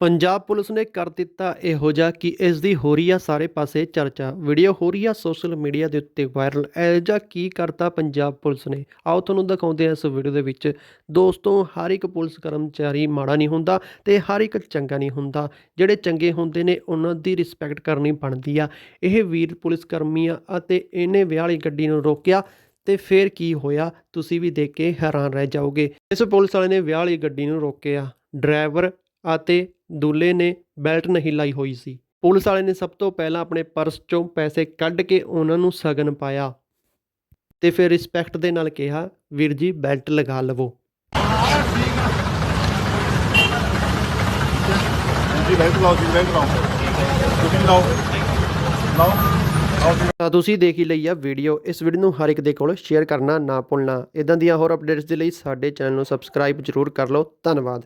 Punjab police ਨੇ ਕਰ ਦਿੱਤਾ ਇਹੋ ਜਿਹਾ ਕਿ ਇਸ ਦੀ ਹੋ ਰਹੀ ਆ ਸਾਰੇ ਪਾਸੇ ਚਰਚਾ। ਵੀਡੀਓ ਹੋ ਰਹੀ ਆ ਸੋਸ਼ਲ ਮੀਡੀਆ ਦੇ ਉੱਤੇ ਵਾਇਰਲ। ਇਹੋ ਜਿਹਾ ਕੀ ਕਰਤਾ ਪੰਜਾਬ ਪੁਲਿਸ ਨੇ? ਆਓ ਤੁਹਾਨੂੰ ਦਿਖਾਉਂਦੇ ਹਾਂ ਇਸ ਵੀਡੀਓ ਦੇ ਵਿੱਚ। ਦੋਸਤੋ, ਹਰ ਇੱਕ ਪੁਲਿਸ ਕਰਮਚਾਰੀ ਮਾੜਾ ਨਹੀਂ ਹੁੰਦਾ ਤੇ ਹਰ ਇੱਕ ਚੰਗਾ ਨਹੀਂ ਹੁੰਦਾ। ਜਿਹੜੇ ਚੰਗੇ ਹੁੰਦੇ ਨੇ, ਉਹਨਾਂ ਦੀ ਰਿਸਪੈਕਟ ਕਰਨੀ ਬਣਦੀ ਆ। ਇਹ ਵੀਰ ਪੁਲਿਸ ਕਰਮੀ ਆ ਅਤੇ ਇਹਨੇ ਵਿਆਹ ਵਾਲੀ ਗੱਡੀ ਨੂੰ ਰੋਕਿਆ ਤੇ ਫਿਰ ਕੀ ਹੋਇਆ? ਤੁਸੀਂ ਵੀ ਦੇਖ ਕੇ ਹੈਰਾਨ ਰਹਿ ਜਾਓਗੇ। ਇਸ ਪੁਲਿਸ ਵਾਲੇ ਨੇ ਵਿਆਹ ਵਾਲੀ ਗੱਡੀ ਨੂੰ ਰੋਕਿਆ। ਡਰਾਈਵਰ ਅਤੇ ਦੂਲੇ ਨੇ ਬੈਲਟ ਨਹੀਂ ਲਾਈ ਹੋਈ ਸੀ। ਪੁਲਿਸ ਵਾਲੇ ਨੇ ਸਭ ਤੋਂ ਪਹਿਲਾਂ ਆਪਣੇ ਪਰਸ ਚੋਂ ਪੈਸੇ ਕੱਢ ਕੇ ਉਹਨਾਂ ਨੂੰ ਸਗਨ ਪਾਇਆ ਤੇ ਫਿਰ ਰਿਸਪੈਕਟ ਦੇ ਨਾਲ ਕਿਹਾ ਵੀਰ ਜੀ ਬੈਲਟ ਲਗਾ ਲਵੋ। ਜੀ ਬੈਂਕ ਲਾਓ ਜੀ ਬੈਂਕ ਲਾਓ। ਤੁਸੀਂ ਲਾਓ। ਲਾਓ। ਲਾਓ ਜੀ। ਤਾਂ ਤੁਸੀਂ ਦੇਖ ਹੀ ਲਈ ਆ ਵੀਡੀਓ। ਇਸ ਵੀਡੀਓ ਨੂੰ ਹਰ ਇੱਕ ਦੇ ਕੋਲ ਸ਼ੇਅਰ ਕਰਨਾ ਨਾ ਭੁੱਲਣਾ। ਇਦਾਂ ਦੀਆਂ ਹੋਰ ਅਪਡੇਟਸ ਦੇ ਲਈ ਸਾਡੇ ਚੈਨਲ ਨੂੰ ਸਬਸਕ੍ਰਾਈਬ ਜ਼ਰੂਰ ਕਰ ਲਓ। ਧੰਨਵਾਦ।